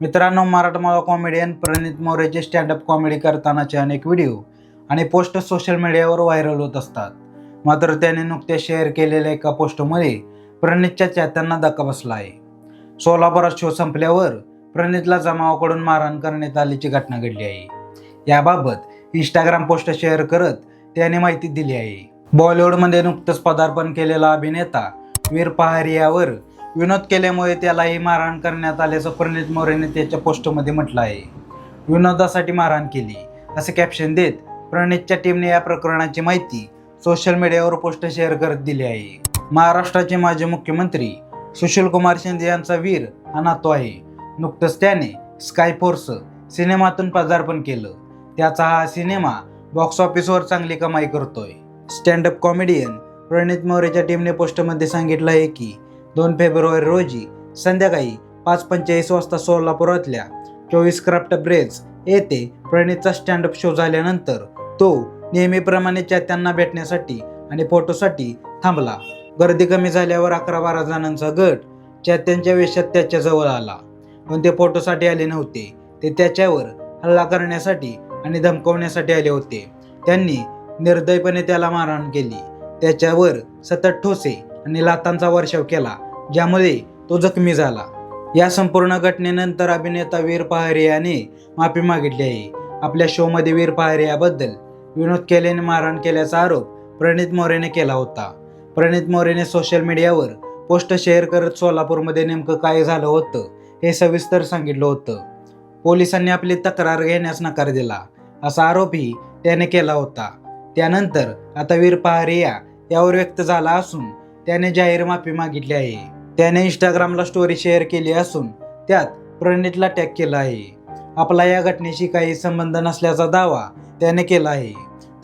मित्रांनो मराठमोळा कॉमेडियन प्रणित मोरेचे स्टँडअप कॉमेडी करतानाचे अनेक व्हिडिओ आणि पोस्ट सोशल मीडियावर व्हायरल होत असतात. मात्र त्याने नुकत्याच शेअर केलेल्या एका पोस्टमध्ये प्रणितच्या चाहत्यांना धक्का बसला आहे सोलापुरात शो संपल्यावर प्रणितला जमावाकडून मारहाण करण्यात आल्याची घटना घडली आहे. याबाबत इंस्टाग्राम पोस्ट शेअर करत त्याने माहिती दिली आहे. बॉलिवूडमध्ये नुकतंच पदार्पण केलेला अभिनेता वीर पहारियावर विनोद केल्यामुळे त्यालाही मारहाण करण्यात आल्याचं प्रणित मोरेने त्याच्या पोस्टमध्ये म्हटलं आहे. विनोदासाठी मारहाण केली असं कॅप्शन देत प्रणितच्या टीमने या प्रकरणाची माहिती सोशल मीडियावर पोस्ट शेअर करत दिली आहे. महाराष्ट्राचे माजी मुख्यमंत्री सुशील कुमार शिंदे यांचा वीर हा आहे. नुकतंच त्याने स्कायफोर्स सिनेमातून पदार्पण केलं. त्याचा हा सिनेमा बॉक्स ऑफिसवर चांगली कमाई करतोय. स्टँडअप कॉमेडियन प्रणित मोरेच्या टीमने पोस्टमध्ये सांगितलं आहे की दोन फेब्रुवारी रोजी संध्याकाळी पाच पंचेचाळीस वाजता सोलापुरातल्या चोवीस क्राफ्ट ब्रेज येथे प्रणितचा स्टँडअप शो झाल्यानंतर तो नेहमीप्रमाणे चात्यांना भेटण्यासाठी आणि फोटोसाठी थांबला. गर्दी कमी झाल्यावर अकरा बारा जणांचा गट चात्यांच्या वेशात त्याच्याजवळ आला. पण ते फोटोसाठी आले नव्हते. ते त्याच्यावर हल्ला करण्यासाठी आणि धमकवण्यासाठी आले होते. त्यांनी निर्दयपणे त्याला मारहाण केली. त्याच्यावर सतत ठोसे आणि लातांचा वर्षाव केला. ज्यामध्ये तो जखमी झाला. या संपूर्ण घटनेनंतर अभिनेता वीर पहारे याने माफी मागितली आहे. आपल्या शोमध्ये वीर पहारे याबद्दल विनोद केल्याने मारहाण केल्याचा आरोप प्रणित मोरेने केला होता. प्रणित मोरेने सोशल मीडियावर पोस्ट शेअर करत सोलापूरमध्ये नेमकं काय झालं होतं हे सविस्तर सांगितलं होतं. पोलिसांनी आपली तक्रार घेण्यास नकार दिला असा आरोपही त्याने केला होता. त्यानंतर आता वीर पहारिया यावर व्यक्त झाला असून त्याने जाहीर माफी मागितली आहे. त्याने इंस्टाग्रामला स्टोरी शेअर केली असून त्यात प्रणितला टॅग केला आहे. आपला या घटनेशी काही संबंध नसल्याचा दावा त्याने केला आहे.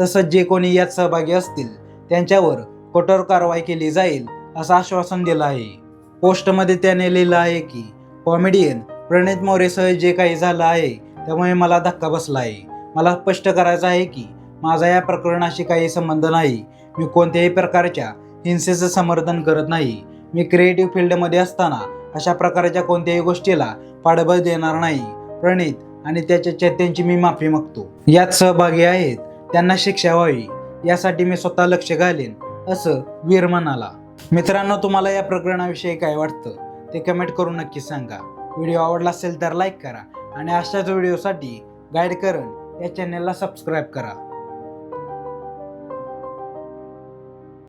तसंच जे कोणी यात सहभागी असतील त्यांच्यावर कठोर कारवाई केली जाईल असं आश्वासन दिलं आहे. पोस्टमध्ये त्याने लिहिलं आहे की कॉमेडियन प्रणित मोरेसह जे काही झालं आहे त्यामुळे मला धक्का बसला आहे. मला स्पष्ट करायचं आहे की माझा या प्रकरणाशी काही संबंध नाही. मी कोणत्याही प्रकारच्या हिंसेचं समर्थन करत नाही. मी क्रिएटिव्ह फील्डमध्ये असताना अशा प्रकारच्या कोणत्याही गोष्टीला पाठबळ देणार नाही. प्रणित आणि त्याच्या चैत्यांची मी माफी मागतो. यात सहभागी आहेत त्यांना शिक्षा व्हावी यासाठी मी स्वतः लक्ष घालेन असं वीर म्हणाला. मित्रांनो तुम्हाला या प्रकरणाविषयी काय वाटतं? ते कमेंट करून नक्की सांगा. व्हिडिओ आवडला असेल तर लाईक करा आणि अशाच व्हिडिओसाठी गाईड करण या चॅनलला सबस्क्राईब करा.